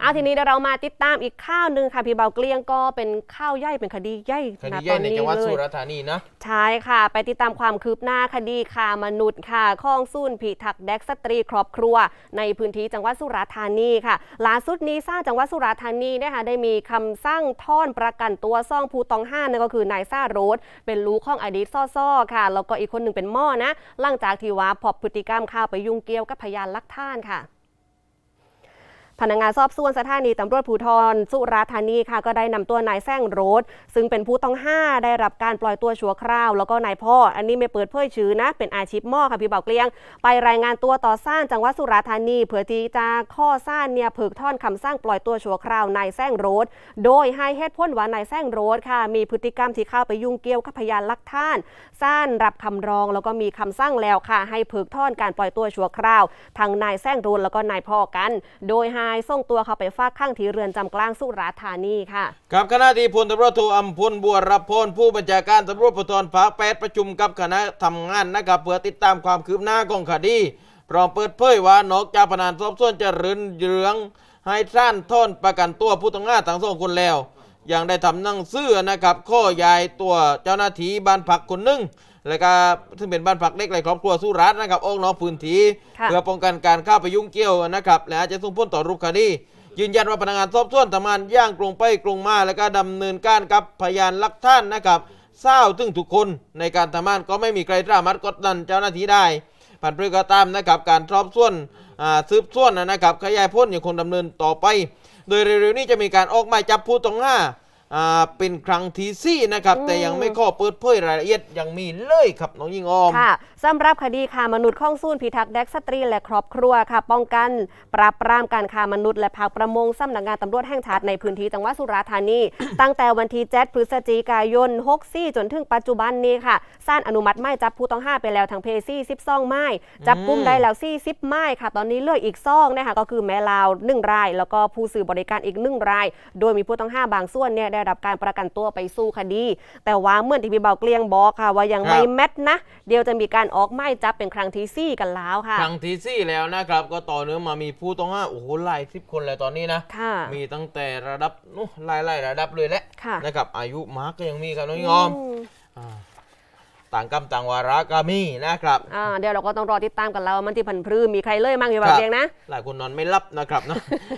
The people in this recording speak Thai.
เอาทีนี้เดี๋ยวเรามาติดตามอีกข้าวหนึ่งค่ะพี่เบาเกลี้ยงก็เป็นข้าวใหญ่เป็นคดีใหญ่คดีนะใหญ่ในจังหวัดเลสุยราษฎร์ธานีนะใช่ค่ะ ไปติดตามความคืบหน้าคดีค้ามนุษย์ค่ะข้องสุ่นผิดถักแดกสตรีครอบครัว ในพื้นที่จังหวัดสุราษฎร์ธานีค่ะล่าสุดนี้ทราบจังหวัดสุราษฎร์ธานีเนะคะได้มีคำสั่งท่อนประกันตัวซ่องผู้ต้องห้านั่นก็คือนายซ่าโรสเป็นลูกของอดีตซ่อๆค่ะแล้วก็อีกคนหนึ่งเป็นหม้อนะหลังจากที่ว่าพบพฤติกรรมเข้าไปยุ่งเกี่ยวกับพยานหลักฐานค่ะ พนักงานสอบสวนสถานีตำรวจภูธรสุราธานีค่ะก็ได้นำตัวนายแซงโรสซึ่งเป็นผู้ต้องห้าได้รับการปล่อยตัวชั่วคราว แล้วก็นายพ่อ อันนี้ไม่เปิดเผยชื่อนะ เป็นอาชีพหม้อค่ะพี่เบาเกลียง ไปรายงานตัวต่อซ่านจังหวัดสุราธานีเพื่อที่จะข้อซ่านเนี่ยเพิกท่อนคำสั่งปล่อยตัวชั่วคราวนายแซงโรสโดยให้เหตุผลว่านายแซงโรสค่ะ มีพฤติกรรมที่เข้าไปยุ่งเกี่ยวกับพยานหลักฐานซ่านรับคำร้อง แล้วก็มีคำสั่งแล้วค่ะ ให้เพิกท่อนการปล่อยตัวชั่วคราวทางนายแซงโรสแล้วก็นายพ่อกัน โดยให้ายส่งตัวเขาไปฝากข้งที่เรือนจำกลางสุราษฎร์ธานีค่ะครับขณะที่พลตำรวจโทอัมพลบัวรับพรผู้บัญชาการตำรวจภูธรภาคแปดประชุมกับคณะทำงานนะครับเพื่อติดตามความคืบหน้าของคดีพร้อมเปิดเผยว่านอกจากพนักงานสอบสวนจะรืนเรืองให้ท่านท่อนประกันตัวผู้ต้องหาทั้งสองคนแล้วยังได้ทำหนังสือนะครับข้อยายตัวเจ้าหน้าที่บ้านพักคนหนึ่ง แล้วก็ซึ่งเป็นบ้านพักเล็กในครอบครัวสุรัตน์นะครับออกนอกพื้นที่ค่ะเพื่อป้องกันการเข้าไปยุ่งเกี่ยวนะครับ และอาจจะส่งผลต่อรูปคดียืนยันว่าพนักงานสอบสวนทำงานอย่างตรงไปตรงมา และก็ดำเนินการกับพยานหลักฐานนะครับเศร้าถึงทุกคนในการทำงานก็ไม่มีใครสามารถกดดันเจ้าหน้าที่ได้ผ่านเพื่อก็ตามนะครับการสอบสวนอ่าสืบสวนนะครับขยายผลยังคงดำเนินต่อไป โดยเร็วๆนี้จะมีการออกหมายจับผู้ต้องหา อ่าเป็นครั้งที่สี่นะครับ แต่ยังไม่ขอเปิดเผยรายละเอียดยังมีเลยครับน้องยิงออม ค่ะสำหรับคดีค้ามนุษย์ข้องสู้นพิทักษ์แดกสตรี และครอบครัวค่ะ ป้องกันปราบปรามการค้ามนุษย์และภาคประมงสำนักงานตำรวจแห่งชาติในพื้นที่จังหวัดสุราษฎร์ธานี ตั้งแต่วันที่7พฤศจิกายน 64 จนถึงปัจจุบันนี้ค่ะศาลอนุมัติหมายจับผู้ต้องห้าไปแล้วทั้งเพซี่12ไม้จับกุมได้แล้ว40ไม้ค่ะ ตอนนี้เหลืออีกซองนะคะก็คือแม่ลาว1ราย แล้วก็ผู้สื่อบริการอีก1ราย โดยมีผู้ต้องห้าบางส่วนเนี่ยได้รับการประกันตัวไปสู้คดี แต่ว่าเมื่อที่พี่เบาเกลียงบอกค่ะ ว่ายังไม่ครับแมทนะ เดี๋ยวจะมีการออกหมายจับเป็นครั้งที่สี่กันแล้วค่ะ ครั้งที่สี่แล้วนะครับ ก็ต่อเนื่องมามีผู้ต้องห้าโอ้โหหลายสิบคนเลยตอนนี้นะค่ะมีตั้งแต่ระดับนู้หลายหลายๆระดับเลยแหละค่ะนะครับอายุมากก็ยังมีครับน้องยอมมอ่าต่างกรรมต่างวาระก็มีนะครับอ่าเดี๋ยวเราก็ต้องรอติดตามกันแล้วว่ามันที่พันพรื้มีใครเลยมั่งพี่เบาเกลียงนะ หลายคนนอนไม่หลับนะครับเนาะ